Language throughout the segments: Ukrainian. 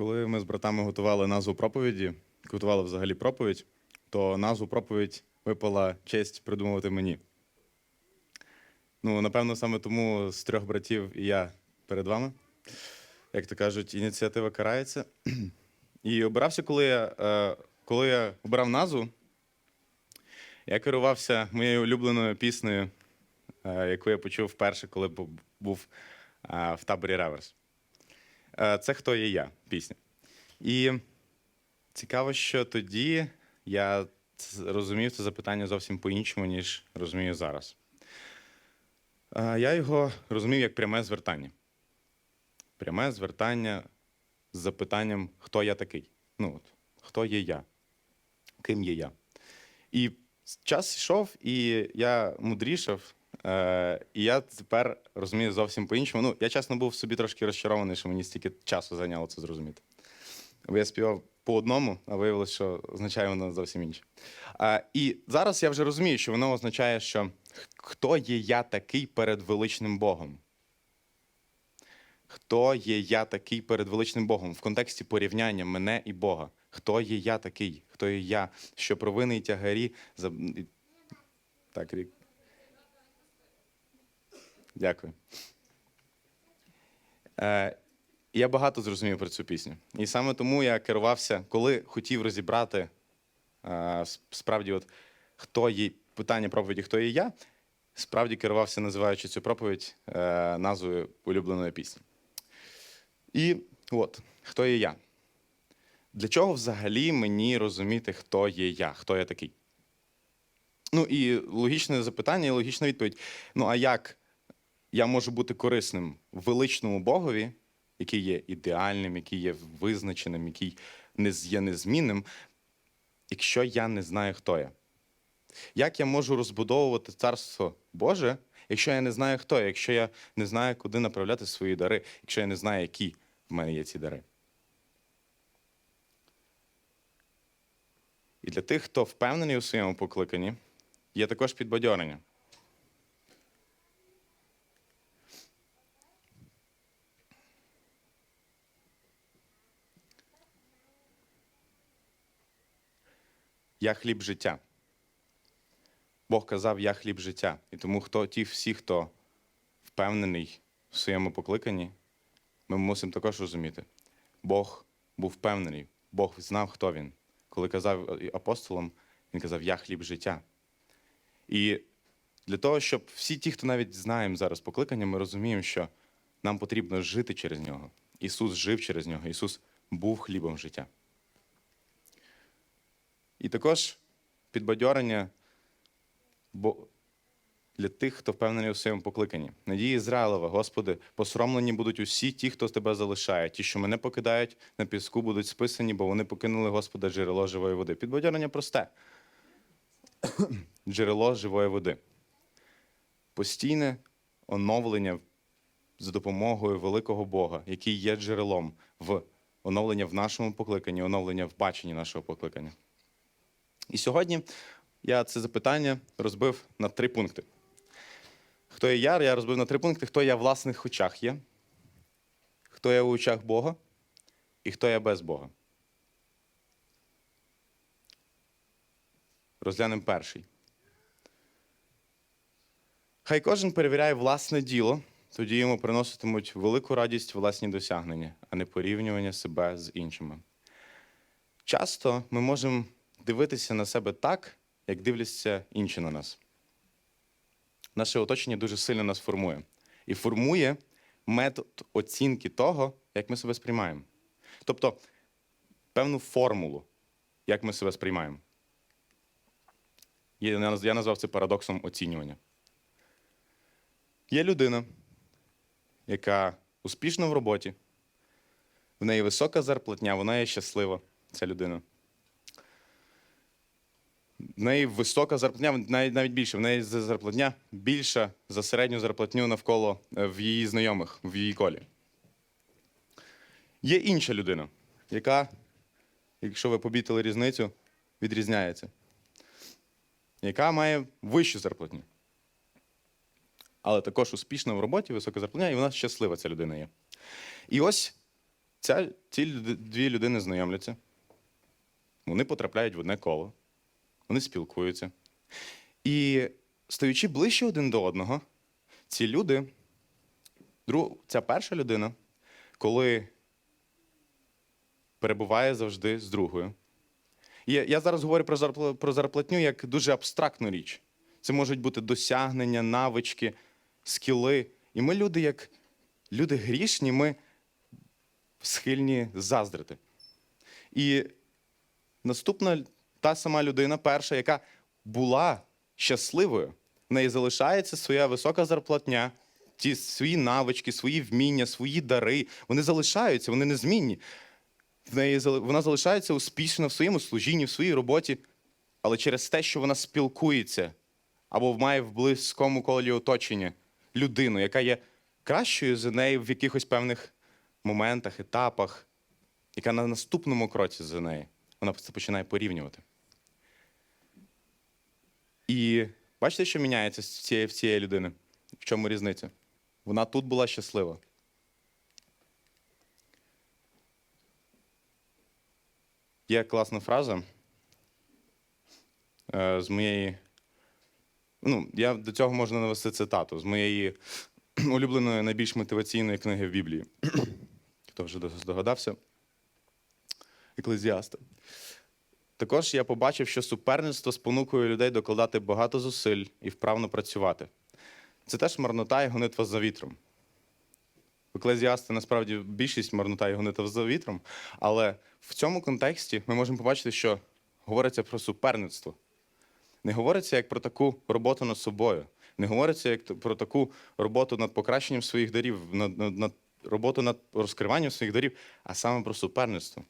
Коли ми з братами готували назву проповіді, готували взагалі проповідь, то назву проповідь випала честь придумувати мені. Ну, напевно, саме тому з трьох братів і я перед вами. Як то кажуть, ініціатива карається. І обирався, коли я, е, коли я обирав назву, я керувався моєю улюбленою піснею, е, яку я почув вперше, коли був е, в таборі Реверс. Е, Це хто є я пісня. І цікаво, що тоді я розумів це запитання зовсім по-іншому, ніж розумію зараз. Е, Я його розумів як пряме звертання. Пряме звертання з запитанням, хто я такий. Ну, от, хто є я? Ким є я? І час йшов, і я мудрішав, е, і я тепер розумію зовсім по-іншому. Ну, я чесно був собі трошки розчарований, що мені стільки часу зайняло це зрозуміти. Бо я співав по одному, а виявилося, що означає воно зовсім інше. А, і зараз я вже розумію, що воно означає, що хто є я такий перед величним Богом. Хто є я такий перед величним Богом в контексті порівняння мене і Бога? Хто є я такий? Хто є я, що провини і тягарі. Так, рік. Дякую. Е, я багато зрозумів про цю пісню. І саме тому я керувався, коли хотів розібрати е, справді, от, хто є питання проповіді, хто є я, справді керувався, називаючи цю проповідь е, назвою улюбленої пісні. І от, хто є я? Для чого взагалі мені розуміти, хто є я, хто я такий? Ну і логічне запитання, і логічна відповідь. Ну, а як я можу бути корисним величному Богові, який є ідеальним, який є визначеним, який не є незмінним, якщо я не знаю, хто я? Як я можу розбудовувати царство Боже, якщо я не знаю, хто я, якщо я не знаю, куди направляти свої дари, якщо я не знаю, які в мене є ці дари? І для тих, хто впевнений у своєму покликанні, є також підбадьорення. Я хліб життя. Бог казав, я хліб життя. І тому хто, ті всі, хто впевнений в своєму покликанні, ми мусимо також розуміти. Бог був впевнений, Бог знав, хто він. Коли казав апостолам, він казав, я хліб життя. І для того, щоб всі ті, хто навіть знаємо зараз покликання, ми розуміємо, що нам потрібно жити через нього. Ісус жив через нього, Ісус був хлібом життя. І також підбадьорення бо для тих, хто впевнений у своєму покликанні. Надії Ізраїлова, Господи, посоромлені будуть усі ті, хто тебе залишає. Ті, що мене покидають на піску, будуть списані, бо вони покинули Господа джерело живої води. Підбадьорення просте. джерело живої води. Постійне оновлення за допомогою великого Бога, який є джерелом в оновлення в нашому покликанні, оновлення в баченні нашого покликання. І сьогодні я це запитання розбив на три пункти. Хто є я? Я розбив на три пункти. Хто я в власних очах є, хто я в очах Бога і хто я без Бога. Розглянемо перший. Хай кожен перевіряє власне діло, тоді йому приноситимуть велику радість власні досягнення, а не порівнювання себе з іншими. Часто ми можемо дивитися на себе так, як дивляться інші на нас. Наше оточення дуже сильно нас формує. І формує метод оцінки того, як ми себе сприймаємо. Тобто певну формулу, як ми себе сприймаємо. Я назвав це парадоксом оцінювання. Є людина, яка успішна в роботі, в неї висока зарплатня, вона є щаслива, ця людина. В неї висока зарплатня, навіть навіть більше. В неї зарплатня більша за середню зарплатню навколо е, в її знайомих, в її колі. Є інша людина, яка, якщо ви помітили різницю, відрізняється, яка має вищу зарплатню. Але також успішна в роботі, висока зарплатня, і вона щаслива, ця людина є. І ось ця, ці дві людини знайомляться, вони потрапляють в одне коло, вони спілкуються. І стаючи ближче один до одного, ці люди, ця перша людина, коли перебуває завжди з другою. І я зараз говорю про зарплатню як дуже абстрактну річ. Це можуть бути досягнення, навички, скіли. І ми люди, як люди грішні, ми схильні заздрити. І наступна та сама людина, перша, яка була щасливою, в неї залишається своя висока зарплатня, ті свої навички, свої вміння, свої дари. Вони залишаються, вони незмінні. В неї вона залишається успішна в своєму служінні, в своїй роботі, але через те, що вона спілкується або має в близькому колі оточення людину, яка є кращою за неї в якихось певних моментах, етапах, яка на наступному кроці за неї, вона це починає порівнювати. І бачите, що міняється з цієї, в цієї людини? В чому різниця? Вона тут була щаслива. Є класна фраза е, з моєї. Ну, я до цього можна навести цитату з моєї улюбленої найбільш мотиваційної книги в Біблії. Хто вже здогадався? Еклезіаста. Також я побачив, що суперництво спонукує людей докладати багато зусиль і вправно працювати. Це теж марнота і гонитва за вітром. В Еклезіасти насправді більшість марнота і гонитва за вітром, але в цьому контексті ми можемо побачити, що говориться про суперництво. Не говориться як про таку роботу над собою, не говориться як про таку роботу над покращенням своїх дарів, над, над, над роботу над розкриванням своїх дарів, а саме про суперництво.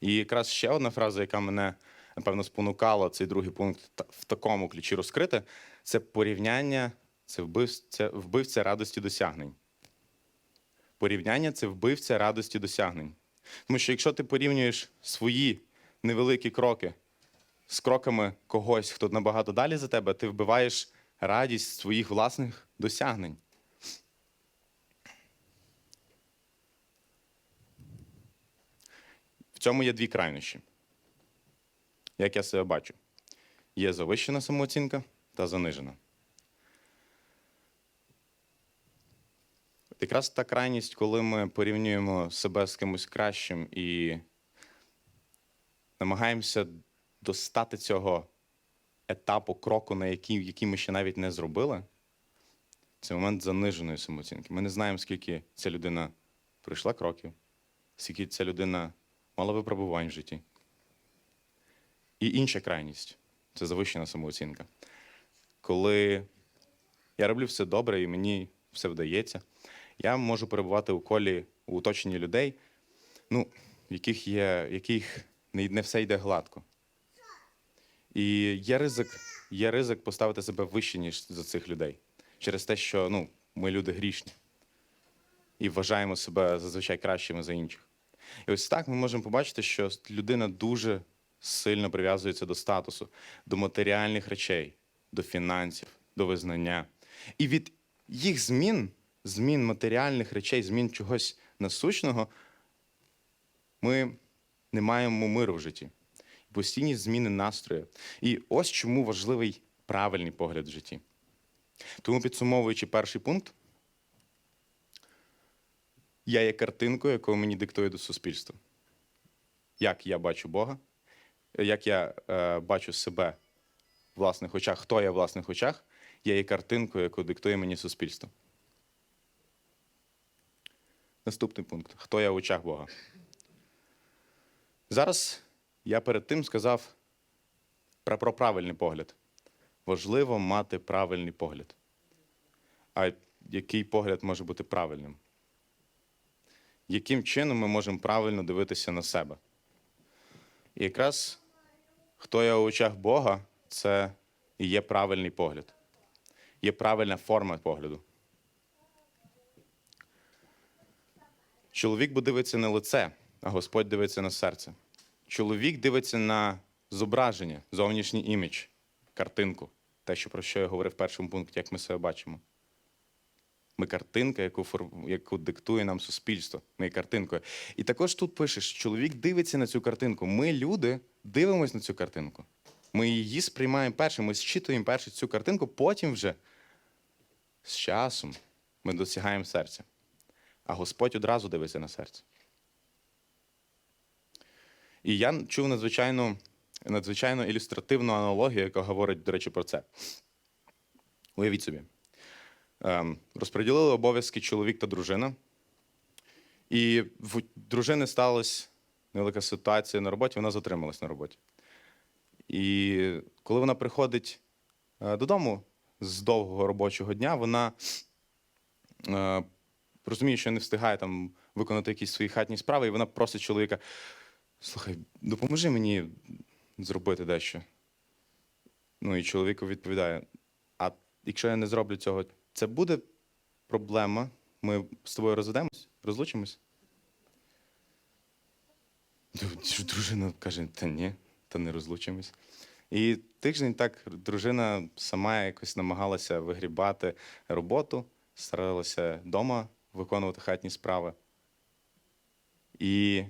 І якраз ще одна фраза, яка мене, напевно, спонукала цей другий пункт в такому ключі розкрити, це порівняння, це вбивця, вбивця радості досягнень. Порівняння це вбивця радості досягнень. Тому що якщо ти порівнюєш свої невеликі кроки з кроками когось, хто набагато далі за тебе, ти вбиваєш радість своїх власних досягнень. Цьому є дві крайнощі. Як я себе бачу, є завищена самооцінка та занижена. Якраз та крайність, коли ми порівнюємо себе з кимось кращим і намагаємося достати цього етапу, кроку, на який, який ми ще навіть не зробили, це момент заниженої самооцінки. Ми не знаємо, скільки ця людина пройшла кроків, скільки ця людина мала випробувань в житті. І інша крайність це завищена самооцінка. Коли я роблю все добре і мені все вдається, я можу перебувати у колі у оточенні людей, ну, в яких є, в яких не все йде гладко. І є ризик, є ризик поставити себе вище, ніж за цих людей. Через те, що ну, ми люди грішні і вважаємо себе зазвичай кращими за інших. І ось так ми можемо побачити, що людина дуже сильно прив'язується до статусу, до матеріальних речей, до фінансів, до визнання. І від їх змін, змін матеріальних речей, змін чогось насущного, ми не маємо миру в житті. Постійні зміни настрою. І ось чому важливий правильний погляд в житті. Тому, підсумовуючи перший пункт, я є картинкою, яку мені диктує до суспільства. Як я бачу Бога, як я е, бачу себе в власних очах, хто я в власних очах, я є картинкою, яку диктує мені суспільство. Наступний пункт. Хто я в очах Бога? Зараз я перед тим сказав про, правильний погляд. Важливо мати правильний погляд. А який погляд може бути правильним? Яким чином ми можемо правильно дивитися на себе? І якраз хто я в очах Бога, це і є правильний погляд, є правильна форма погляду. Чоловік бо дивиться на лице, а Господь дивиться на серце. Чоловік дивиться на зображення, зовнішній імідж, картинку, те, що про що я говорив в першому пункті, як ми себе бачимо. Ми картинка, яку, яку диктує нам суспільство. Ми є картинкою. І також тут пише, що чоловік дивиться на цю картинку. Ми, люди, дивимося на цю картинку. Ми її сприймаємо перше, ми зчитуємо перше цю картинку, потім вже з часом ми досягаємо серця. А Господь одразу дивиться на серце. І я чув надзвичайно, надзвичайно ілюстративну аналогію, яка говорить, до речі, про це. Уявіть собі. Ем, розподілили обов'язки чоловік та дружина. І в дружини сталася невелика ситуація на роботі, вона затрималась на роботі. І коли вона приходить е, додому з довгого робочого дня, вона е, розуміє, що не встигає там виконати якісь свої хатні справи, і вона просить чоловіка: слухай, допоможи мені зробити дещо. Ну і чоловік відповідає: а якщо я не зроблю цього, це буде проблема. Ми з тобою розведемось, розлучимось. Дружина каже: та ні, та не розлучимось. І тиждень так дружина сама якось намагалася вигрібати роботу, старалася вдома виконувати хатні справи. І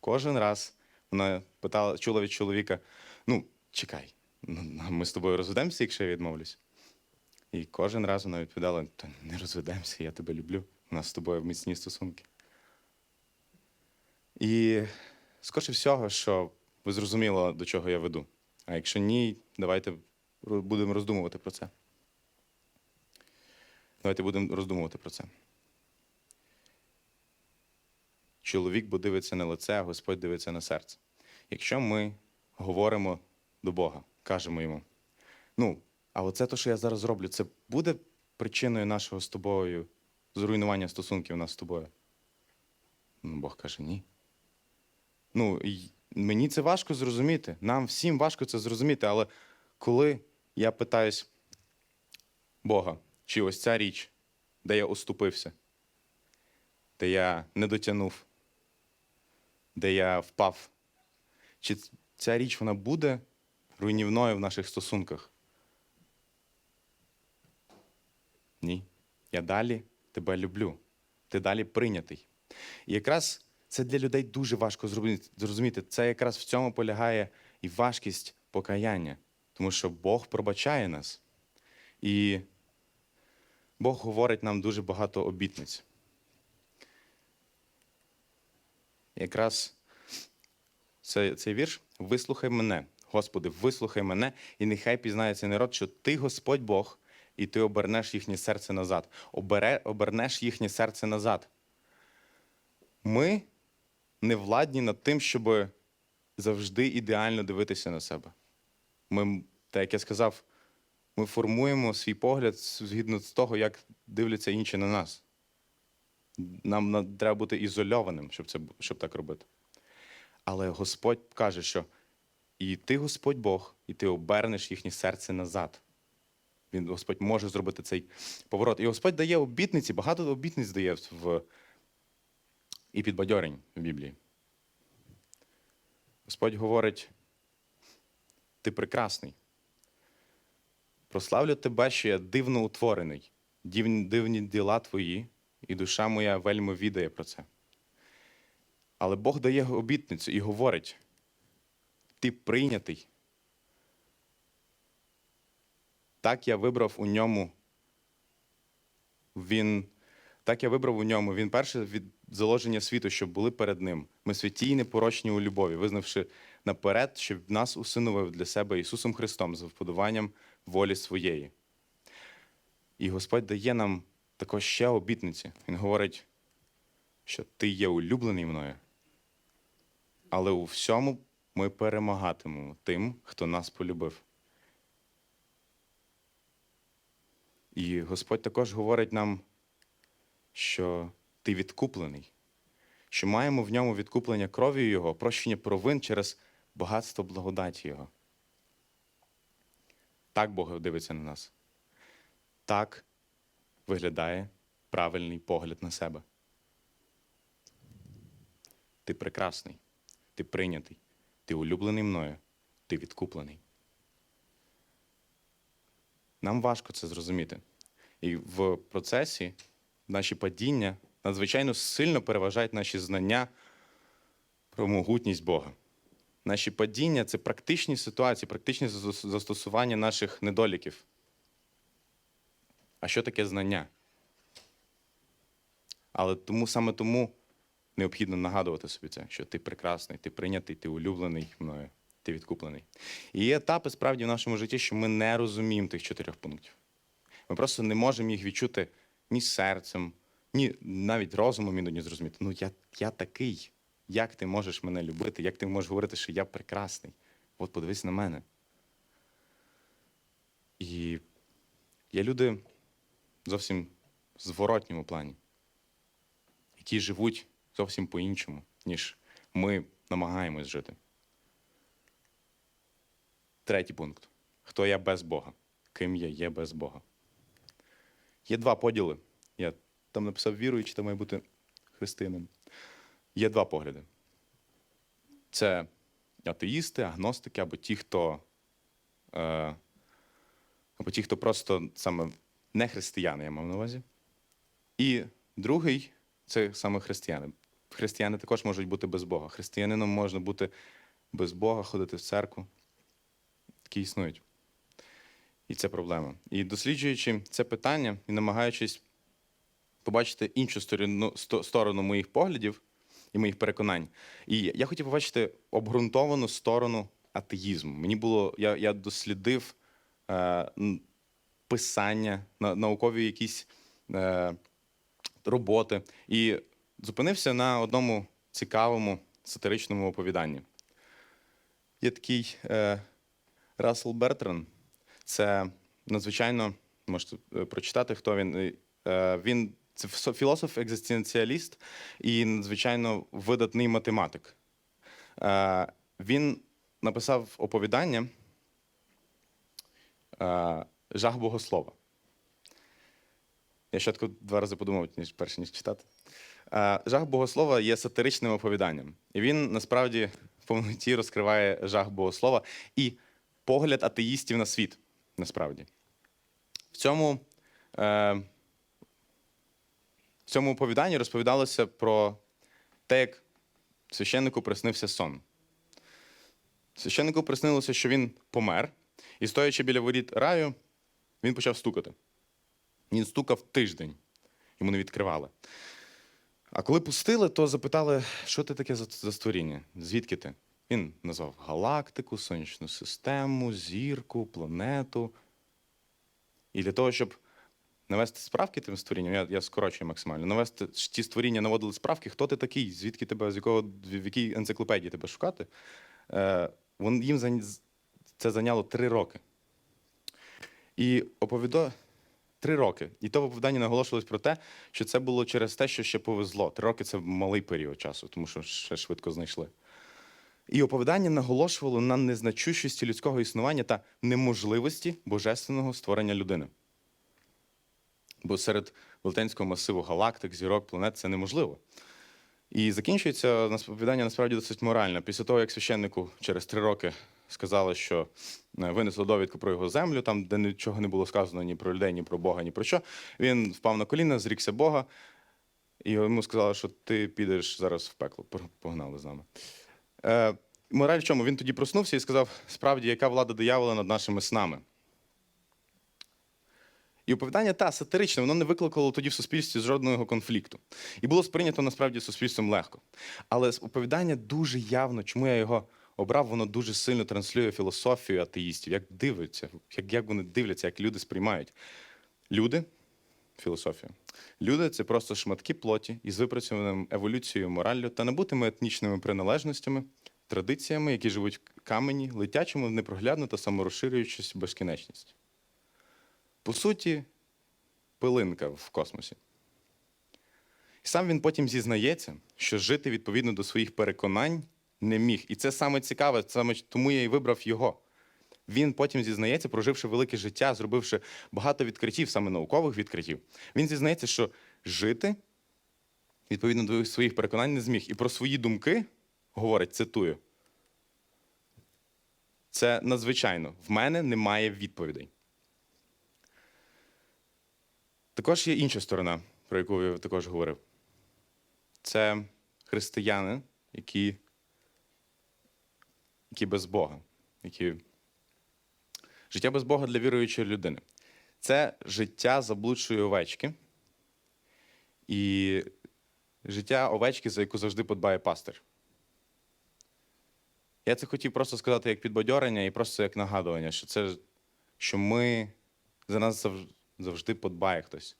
кожен раз вона питала, чула від чоловіка: ну, чекай, ну, ми з тобою розведемося, якщо я відмовлюсь. І кожен раз вона відповідала: Та не розведемося, я тебе люблю. У нас з тобою міцні стосунки. І скоріше всього, що ви зрозуміли, до чого я веду. А якщо ні, давайте будемо роздумувати про це. Давайте будемо роздумувати про це. Чоловік бо дивиться на лице, а Господь дивиться на серце. Якщо ми говоримо до Бога, кажемо йому, ну, а оце те, що я зараз зроблю, це буде причиною нашого з тобою зруйнування стосунків нас з тобою. Ну, Бог каже, ні. Ну, мені це важко зрозуміти. Нам всім важко це зрозуміти, але коли я питаюсь Бога, чи ось ця річ, де я оступився, де я не дотягнув, де я впав, чи ця річ вона буде руйнівною в наших стосунках? Ні. Я далі тебе люблю. Ти далі прийнятий. І якраз це для людей дуже важко зрозуміти. Це якраз в цьому полягає і важкість покаяння, тому що Бог пробачає нас. І Бог говорить нам дуже багато обітниць. Якраз цей, цей вірш вислухай мене, Господи, вислухай мене, і нехай пізнає цей народ, що ти Господь Бог, і ти обернеш їхнє серце назад. Обере, обернеш їхнє серце назад. Ми не владні над тим, щоб завжди ідеально дивитися на себе. Ми, так як я сказав, ми формуємо свій погляд згідно з того, як дивляться інші на нас. Нам треба бути ізольованим, щоб, це, щоб так робити. Але Господь каже, що і ти, Господь Бог, і ти обернеш їхнє серце назад. Він, Господь може зробити цей поворот. І Господь дає обітниці, багато обітниць дає в, і підбадьорень в Біблії. Господь говорить: ти прекрасний. Прославлю тебе, що я дивно утворений, дивні, дивні діла твої, і душа моя вельми відає про це. Але Бог дає обітницю і говорить: ти прийнятий. Так я вибрав у ньому. Він, так я вибрав у ньому. Він перший від заложення світу, щоб були перед ним. Ми святі й непорочні у любові, визнавши наперед, щоб нас усиновив для себе Ісусом Христом з вподобанням волі своєї. І Господь дає нам також ще обітниці. Він говорить, що ти є улюблений мною, але у всьому ми перемагатимемо тим, хто нас полюбив. І Господь також говорить нам, що ти відкуплений, що маємо в ньому відкуплення кров'ю Його, прощення провин через багатство благодаті Його. Так Бог дивиться на нас. Так виглядає правильний погляд на себе. Ти прекрасний, ти прийнятий, ти улюблений мною, ти відкуплений. Нам важко це зрозуміти. І в процесі наші падіння надзвичайно сильно переважають наші знання про могутність Бога. Наші падіння це практичні ситуації, практичні застосування наших недоліків. А що таке знання? Але тому саме тому необхідно нагадувати собі це, що ти прекрасний, ти прийнятий, ти улюблений мною, ти відкуплений. І є етапи справді в нашому житті, що ми не розуміємо тих чотирьох пунктів. Ми просто не можемо їх відчути ні серцем, ні навіть розумом іноді зрозуміти. Ну я, я такий. Як ти можеш мене любити? Як ти можеш говорити, що я прекрасний? От подивись на мене. І є люди зовсім в зворотньому плані, які живуть зовсім по-іншому, ніж ми намагаємось жити. Третій пункт. Хто я без Бога? Ким я є без Бога? Є два поділи. Я там написав віруючий, то має бути християнин. Є два погляди. Це атеїсти, агностики або ті, хто, е, або ті, хто просто саме не християни, я мав на увазі. І другий це саме християни. Християни також можуть бути без Бога. Християнином можна бути без Бога, ходити в церкву. Такі існують. І це проблема. І досліджуючи це питання і намагаючись побачити іншу сторону, сторону моїх поглядів і моїх переконань. І я хотів побачити обґрунтовану сторону атеїзму. Мені було, я, я дослідив е, писання, на, наукові якісь е, роботи і зупинився на одному цікавому сатиричному оповіданні. Є такий е, Рассел Бертран. Це надзвичайно можете е, прочитати, хто він. Е, Він це філософ-екзистенціаліст і надзвичайно видатний математик. Е, Він написав оповідання Жах богослова. Я щодо два рази подумав, ніж перше, ніж читати. Жах богослова є сатиричним оповіданням. І він насправді в повноті розкриває жах богослова і погляд атеїстів на світ, насправді. В цьому, е, в цьому оповіданні розповідалося про те, як священнику приснився сон. Священнику приснилося, що він помер, і стоячи біля воріт раю, він почав стукати. Він стукав тиждень, йому не відкривали. А коли пустили, то запитали, що ти таке за, створіння? Звідки ти? Він назвав галактику, сонячну систему, зірку, планету. І для того, щоб навести справки тим створінням, я, я скорочую максимально, навести ті створіння наводили справки, хто ти такий, звідки тебе, з якого, в якій енциклопедії тебе шукати. Е, вон, їм це зайняло три роки. І оповідо три роки. І то в оповіданні наголошувалось про те, що це було через те, що ще повезло. Три роки це малий період часу, тому що ще швидко знайшли. І оповідання наголошувало на незначущості людського існування та неможливості божественного створення людини. Бо серед велетенського масиву галактик, зірок, планет це неможливо. І закінчується оповідання насправді досить морально. Після того, як священнику через три роки сказали, що е, винесли довідку про його землю, там, де нічого не було сказано ні про людей, ні про Бога, ні про що, він впав на коліна, зрікся Бога, і йому сказали, що ти підеш зараз в пекло. Погнали з нами. Е, мораль в чому? Він тоді проснувся і сказав: справді, яка влада диявола над нашими снами. І оповідання та сатиричне, воно не викликало тоді в суспільстві жодного конфлікту. І було сприйнято насправді суспільством легко. Але оповідання дуже явно, чому я його обрав, воно дуже сильно транслює філософію атеїстів, як дивляться, як, як вони дивляться, як люди сприймають. Люди, філософія. Люди це просто шматки плоті із випрацьованим еволюцією мораллю та набутими етнічними приналежностями, традиціями, які живуть в камені, летячому в непроглядну та саморозширюючусь безкінечність. По суті, пилинка в космосі. І сам він потім зізнається, що жити відповідно до своїх переконань не міг. І це саме цікаве, саме тому я і вибрав його. Він потім зізнається, проживши велике життя, зробивши багато відкриттів, саме наукових відкриттів. Він зізнається, що жити відповідно до своїх переконань не зміг. І про свої думки говорить, цитую. Це надзвичайно. В мене немає відповідей. Також є інша сторона, про яку я також говорив. Це християни, які, які без Бога, які життя без Бога для віруючої людини. Це життя заблудшої овечки і життя овечки, за яку завжди подбає пастир. Я це хотів просто сказати як підбадьорення і просто як нагадування, що це що ми за нас завжди подбає хтось.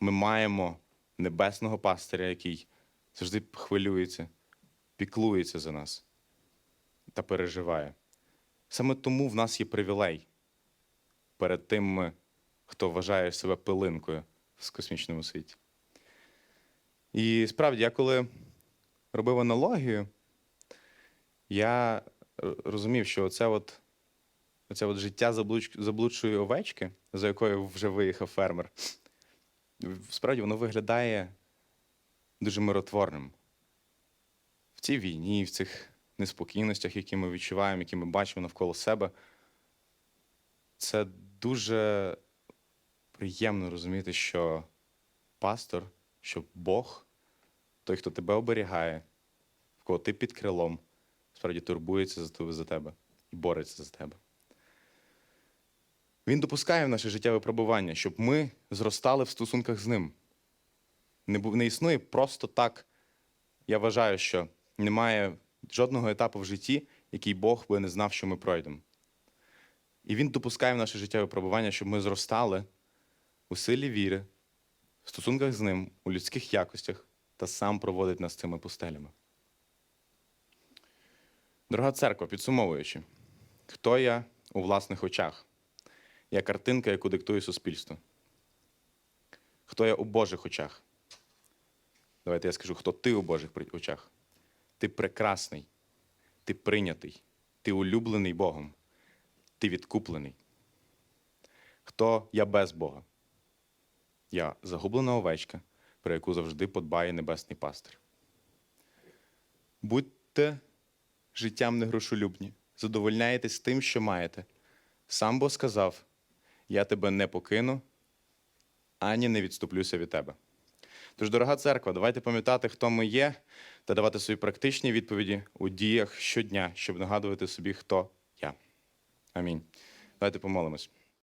Ми маємо небесного пастиря, який завжди хвилюється, піклується за нас та переживає. Саме тому в нас є привілей перед тим, хто вважає себе пилинкою в космічному світі. І справді, я коли робив аналогію, я розумів, що оце от, оце от життя заблудшої овечки, за якою вже виїхав фермер, справді воно виглядає дуже миротворним. В цій війні, в цих неспокійностях, які ми відчуваємо, які ми бачимо навколо себе, це дуже приємно розуміти, що пастор, що Бог, той, хто тебе оберігає, в кого ти під крилом, справді турбується за тебе- за тебе і бореться за тебе. Він допускає в наше життя випробування, щоб ми зростали в стосунках з ним. Не, не існує просто так. Я вважаю, що немає жодного етапу в житті, який Бог би не знав, що ми пройдемо. І Він допускає в наше життя випробування, щоб ми зростали у силі віри, в стосунках з ним, у людських якостях та сам проводить нас цими пустелями. Дорога церква, підсумовуючи, хто я у власних очах? Я картинка, яку диктує суспільство. Хто я у Божих очах? Давайте я скажу, хто ти у Божих очах? Ти прекрасний, ти прийнятий, ти улюблений Богом, ти відкуплений. Хто я без Бога? Я загублена овечка, про яку завжди подбає небесний пастир. Будьте життям негрошолюбні, задовольняєтесь тим, що маєте. Сам Бог сказав: Я тебе не покину, ані не відступлюся від тебе. Тож, дорога церква, давайте пам'ятати, хто ми є, та давати свої практичні відповіді у діях щодня, щоб нагадувати собі, хто я. Амінь. Давайте помолимось.